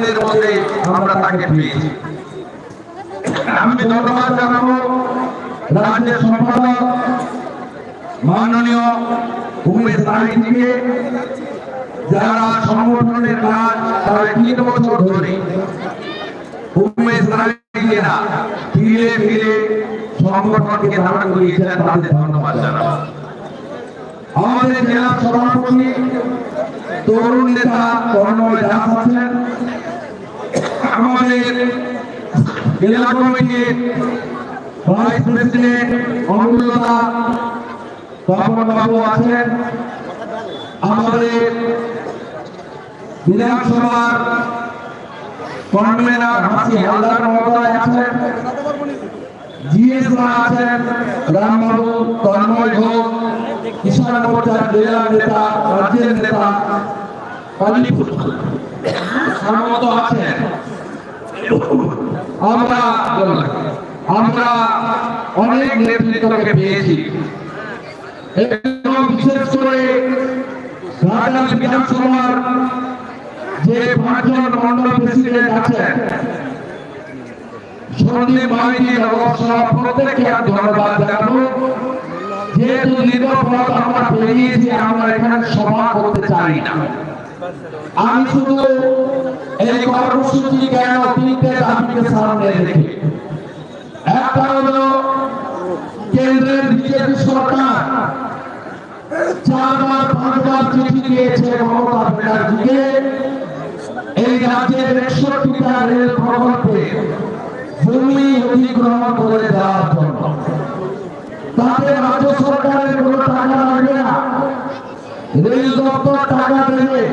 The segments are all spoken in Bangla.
সেই মধ্যে আমরা তাকে পেয়েছি। আমি ধন্যবাদ জানাব রাজ্যের সম্পাদক মাননীয় যারা সংগঠনের কাজ তিন বছর ধরে ফিরে ফিরে সংগঠনকে করিয়েছেন তাদের ধন্যবাদ জানাব। আমাদের জেলা সভাপতি তরুণ নেতা কর্ণময় দাস আছেন আমাদের জেলা কমিটির ভাইস প্রেসিডেন্ট অমূল্যদা তপন বাবু আছেন। আমাদের বিধানসভার কনভেনার হাসি হালদার মহোদয় আছেন। জিএস আছেন। রামবাবু, তন্ময় ঘোষ, কিষাণ মোর্চার জেলা নেতা, রাজ্যের নেতা, কালীপুর। সামন্ত আছেন। আমরা আমরা অনেক নেতৃত্বকে পেয়েছি। বিশেষ করে বিধানসভার যে পাঁচজন মন্ডল প্রেসিডেন্ট আছেন আমরা এখানে সভা করতে চাই না। আমি শুধু এই কর্মসূচি কেন তিনটে দাবিকে সামনে রেখে? একটা হলো কেন্দ্রের বিজেপি সরকার চারবার, পাঁচবার চিঠি দিয়েছে মমতা ব্যানার্জিকে। এই রাজ্যের একষট্টিটা রেল প্রকল্পে অধিগ্রহণ করে দেওয়ার জন্য। তাতে রাজ্য সরকারের কোনো টাকা লাগবে না। রেল দপ্তর টাকা দেবে।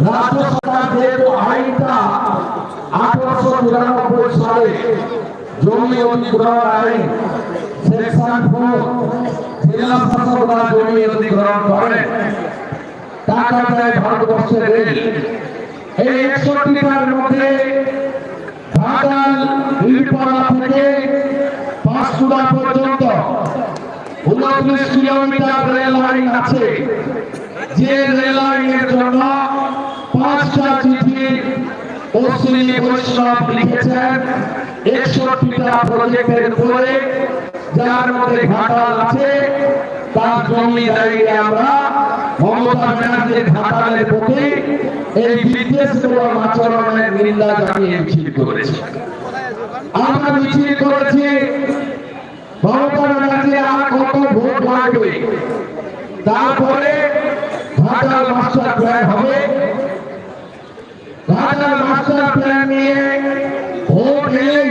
রাজ্য সরকার যেহেতু আইনটা আঠারোশো নিরানব্বই সালে জমি অধিগ্রহণ আইন সেকশন ফোর জেলা শাসকরা জমি অধিগ্রহণ করে টাকা দেয় ভারতবর্ষের রেল এই একষট্টিটার মধ্যে ঘাটাল ভিড়পাড়া থেকে পাঁচকুড়া পর্যন্ত উনত্রিশ কিলোমিটার রেল লাইন আছে। যে রেল লাইনের জন্য পাঁচটা চিঠি অশ্বিনী বৈষ্ণব লিখেছেন। একষট্টিটা প্রজেক্টের উপরে যার মধ্যে ঘাটাল আছে, তার জমি দাঁড়িয়ে আমরা মমতা ব্যানার্জির ঘাটালের প্রতি এই বিদেশ এবং আচরণের নিন্দা জানিয়ে মিছিল করেছি। আমরা মিছিল করেছি। মমতা ব্যানার্জি আর কত ভোট লাগবে তারপরে ঘাটাল মাস্টার হবে ঘাটাল মাস্টার প্ল্যান নিয়ে ভোট এলেই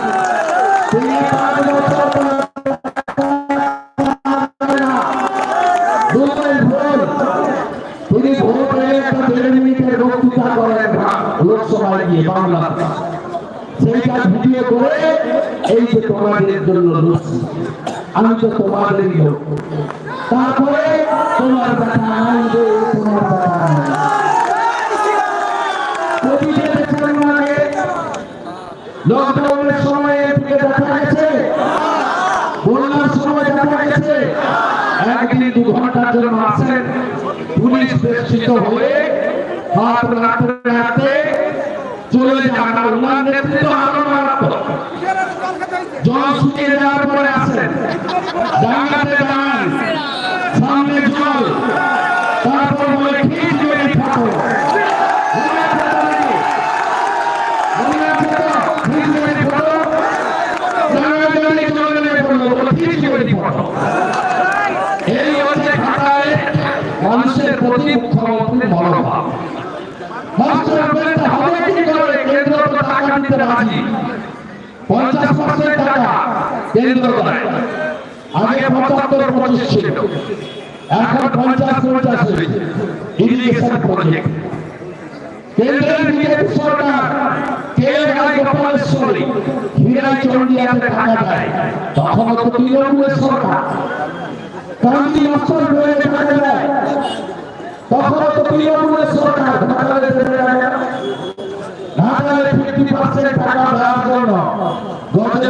এই যে তোমাদের জন্য লড়ছি আমি তো তোমাদেরই লোক। তারপরে তোমার কথা আনবে, তোমার কথা লকডাউনের সময় এদিকে দেখা গেছে? বন্যার সময় দেখা গেছে? একদিন দু ঘণ্টার জন্য আসেন পুলিশ বেষ্টিত হয়ে হাত রাখতে রাখতে চলে যান। ওনার নেতৃত্ব আরও জল শুকিয়ে যাওয়ার পরে আসেন ডাঙ্গাতে দাঁড়ান সামনে জল। তারপর বলে ঠিক করে থাকো। এই হচ্ছে ঘাটালে মানুষের প্রতি মুখ্যমন্ত্রীর মনোভাব। মাস্টার টাকা দিতে রাজি। পঞ্চাশ পার্সেন্ট টাকা কেন্দ্র দেয় আগে পঁচাত্তর পঁচিশ ছিল। এখন পঞ্চাশ পঞ্চাশ হয়েছে। ইরিগেশন প্রজেক্ট কেন্দ্রের বিজেপি সরকার কেরালায় গোপালেশ্বরী হীরাই চন্ডিয়াতে টাকা দেয় তখন তো তৃণমূলের সরকার। কান্তি সরকার ঢাকালে ঢাকালে ফিফটি পার্সেন্ট টাকা দেওয়ার জন্য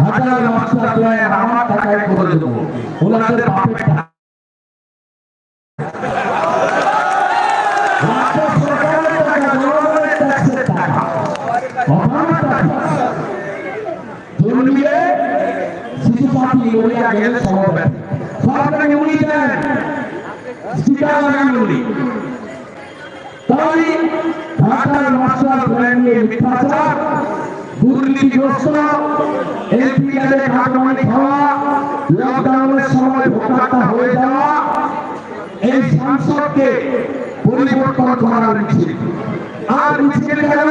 ঢাকার মাস্টার আমার টাকায় করে দেবো। ওনাদের বাপের তাই ঢাকার মাস্টার প্ল্যান নিয়ে মিথ্যাচার, দুর্নীতিগ্রস্ত এমপিএলএ কাটমানি খাওয়া লকডাউনের সময় ভোটারটা হয়ে যাওয়া, এই সংসদকে পরিবর্তন করার মিছিল আর মিছিল কেন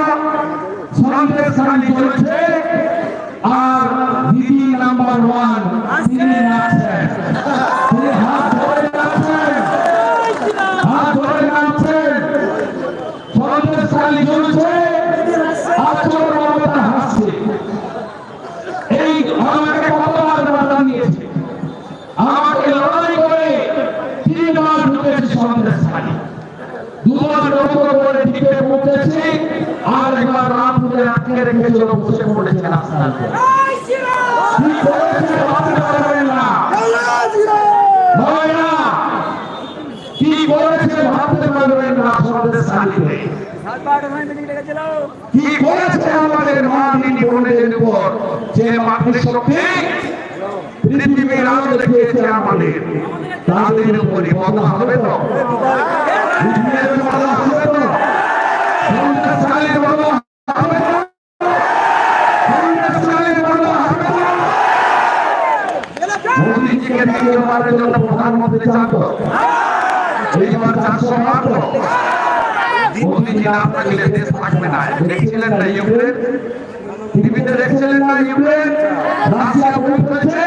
সন্দেশখালী চলছে, আর দিদি নাম্বার ওয়ান তিনি নাচছেন তিনি হাত ধরে নাচছেন হাত ধরে নাচছেন সন্দেশখালী চলছে আচর মমতা হাসছে এই আমাকে কতবার বাধা দিয়েছে আমাকে লড়াই করে তিনবার ঢুকেছি সন্দেশখালী দুবার নৌকো করে টিকে পৌঁছেছি আর একবার রামপুরে আটকে রেখেছিল বসে পড়েছে রাস্তার কি করেছে ভাবতে পারবেন না। হয় না কি করেছে আমাদের মহাদিন বোনদের উপর যে মাতৃশক্তি পৃথিবীর আলো দেখিয়েছে আমাদের তাদের উপরে বলা হবে তো? হবে তো? প্রধানমন্ত্রী তো এইবার চারশো মাত্র মোদীজি না থাকলে দেশ থাকবে না দেখছিলেন না ইউক্রেন টিভিতে দেখছিলেন না ইউক্রেন রাশিয়া বই করেছে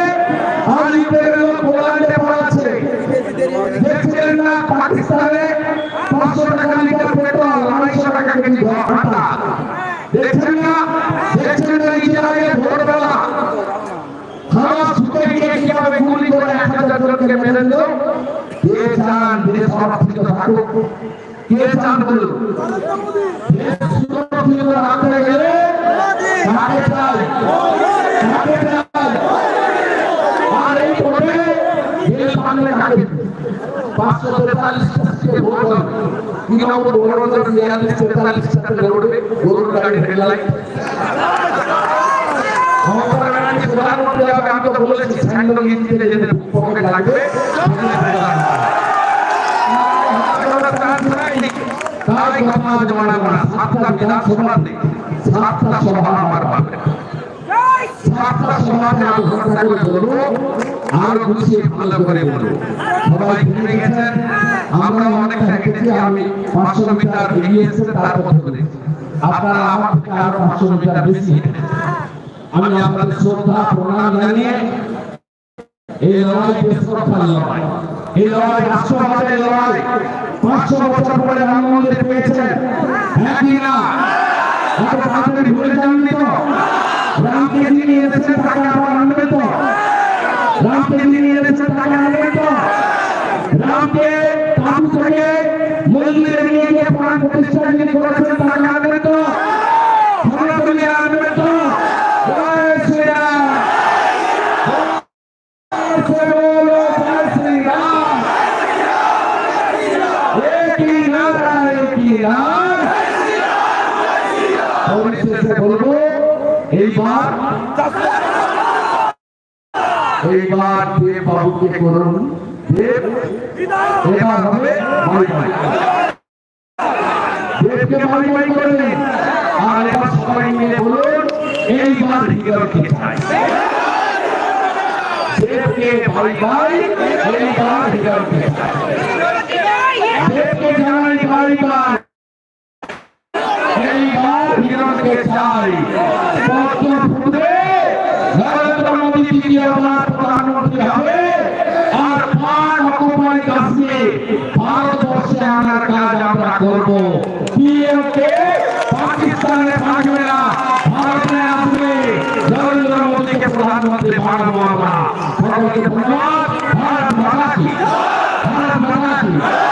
আর ইউক্রেনের লোক পোল্যান্ডে পালাচ্ছে দেখছিলেন না পাকিস্তানে পাঁচশো টাকা লিটার পেট্রোল, আড়াইশো টাকা কেজি আটা দেখছেন না? দেখছেন না ইসরায়েলে ভোরবেলা? হামাস ঢুকে গিয়ে কীভাবে গুলি করে এক হাজার জনকে মেরে দিল। কে চান দেশ সুরক্ষিত থাকুক? কে চান বলুন? সুরক্ষিত রাখতে গেলে পাঁচশো তেতাল্লিশ কি নম্বর বড় বিয়াল্লিশ তেতাল্লিশ টাকা লড়বে গরুর গাড়ি রেল লাইন প্রধানমন্ত্রী আমি তো বলেছি স্যান্ডল গিয়ে যেতে পকেটে লাগবে। তাই কথা জমানাবো না সাতটা বিধানসভা নেই, সাতটা সভা আমার পাবে সাতটা সভাতে ঘোষণা করে বলব, আরও গুছিয়ে ভালো করে বলব। সবাই ঘুরে আমরা অনেকটা গেছি আমি পাঁচশো মিটার এগিয়ে এসে তার পথে আপনারা আমার থেকে আরও পাঁচশো মিটার বেশি আমি আপনাদের শ্রদ্ধা প্রণাম জানিয়ে এই লড়াই দেশ রক্ষার লড়াই এই লড়াই রাষ্ট্রবাদের লড়াই পাঁচশো বছর পরে রাম মন্দির পেয়েছেন। হ্যাঁ কি না? এত তাড়াতাড়ি ভুলে যাননি তো? রামকে যিনি এনেছেন তাকে আবার আনবে তো? রামকে যিনি এনেছেন তাকে আনবে তো? রামকে এইবার এইবার দেব বাবুকে করুন। দেব, এবার হবে দেবকে মাই মাই করলেন আর এবার সবাই মিলে বলুন, এইবার হৃদয়কে চাই। দেবকে ভাই ভাই এইবার হৃদয়কে চাই। দেবকে জানাই ভাই ভাই এইবার হৃদয়কে চাই। ভারতবর্ষে আনার থাকবে না নরেন্দ্র মোদীকে প্রধানমন্ত্রী ভারত কি? ভারত